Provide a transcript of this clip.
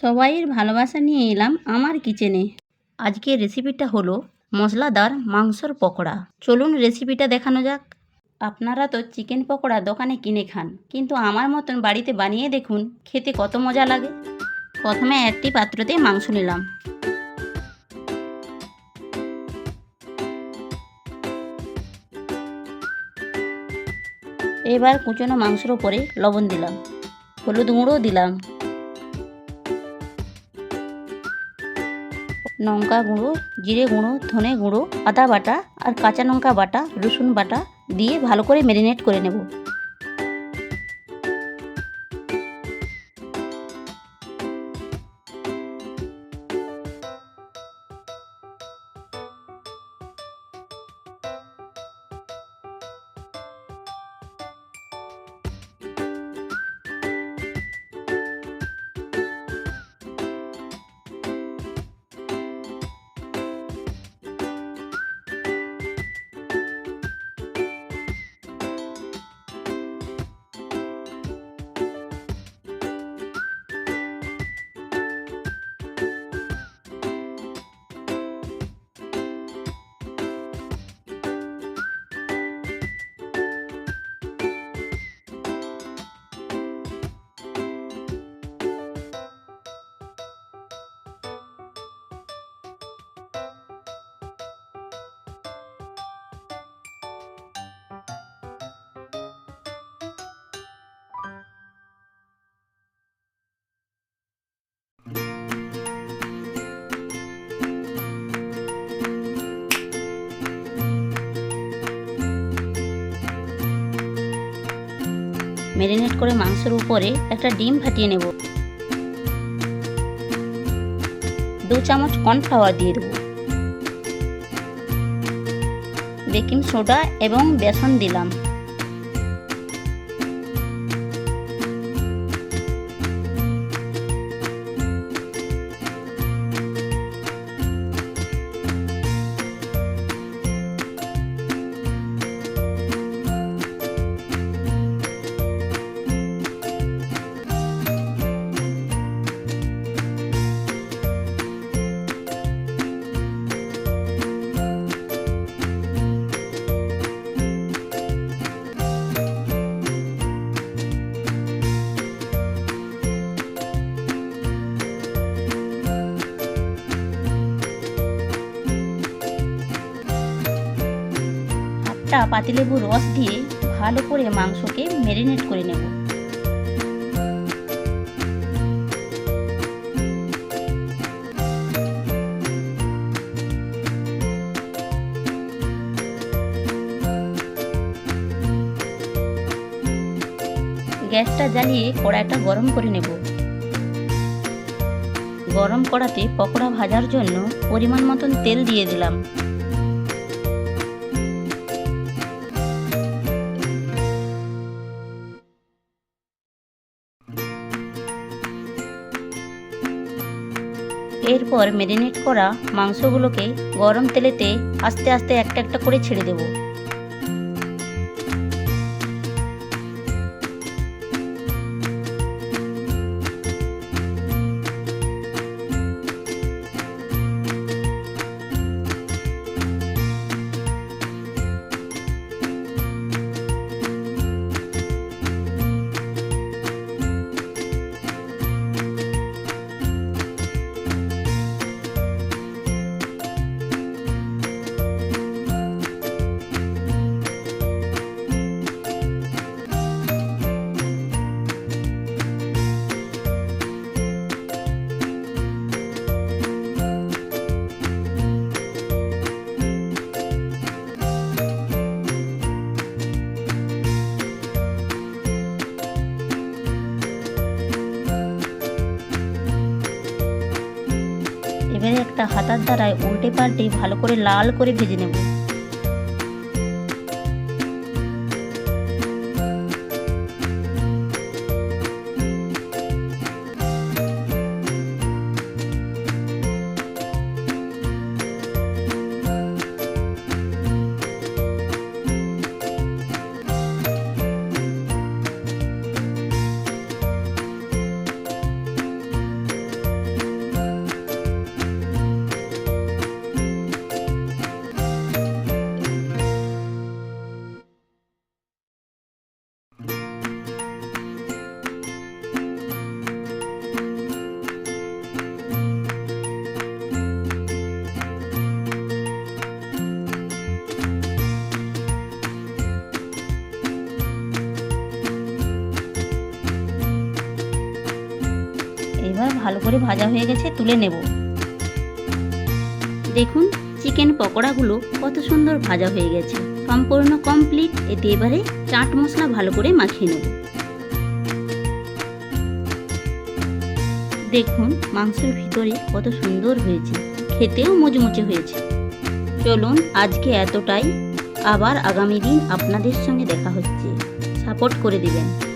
সবাইয়ের ভালোবাসা নিয়ে এলাম আমার কিচেনে। আজকের রেসিপিটা হলো মশলাদার মাংসর পকোড়া। চলুন রেসিপিটা দেখানো যাক। আপনারা তো চিকেন পকোড়া দোকানে কিনে খান, কিন্তু আমার মতন বাড়িতে বানিয়ে দেখুন, খেতে কত মজা লাগে। প্রথমে একটি পাত্রতে মাংস নিলাম। এবার কুচনো মাংসর ওপরে লবণ দিলাম। হলুদ গুঁড়ো দিলাম। লঙ্কা গুঁড়ো, জিরে গুঁড়ো, ধনে গুঁড়ো, আদা বাটা আর কাঁচা লঙ্কা বাটা, রসুন বাটা দিয়ে ভালো করে ম্যারিনেট করে নেব। ম্যারিনেট করে মাংসের উপরে একটা ডিম ফাটিয়ে নেব। দু চামচ কর্নফ্লাওয়ার দিয়ে দেবো। বেকিং সোডা এবং বেসন দিলাম। হাফটা পাতিলেবুর রস দিয়ে ভালো করে মাংসকে ম্যারিনেট করে নেব। গ্যাসটা জ্বালিয়ে কড়াইটা গরম করে নেব। গরম কড়াতে পকোড়া ভাজার জন্য পরিমাণ মতন তেল দিয়ে দিলাম। এরপর ম্যারিনেট করা মাংসগুলোকে গরম তেলেতে আস্তে আস্তে একটা একটা করে ছেড়ে দেব। এবারে একটা হাতার দ্বারায় উল্টে পাল্টে ভালো করে লাল করে ভেজে নেব। ভালো করে ভাজা হয়ে গেছে, তুলে নেব। দেখুন, চিকেন পকোড়াগুলো কত সুন্দর ভাজা হয়ে গেছে। সম্পূর্ণ কমপ্লিট এতে এবারে চাট মশলা ভালো করে মাখিয়ে নেব। দেখুন, মাংসের ভিতরে কত সুন্দর হয়েছে। খেতেও মুচমুচে হয়েছে। চলুন, আজকে এতটাই। আবার আগামী দিন আপনাদের সঙ্গে দেখা হচ্ছে। সাপোর্ট করে দিবেন।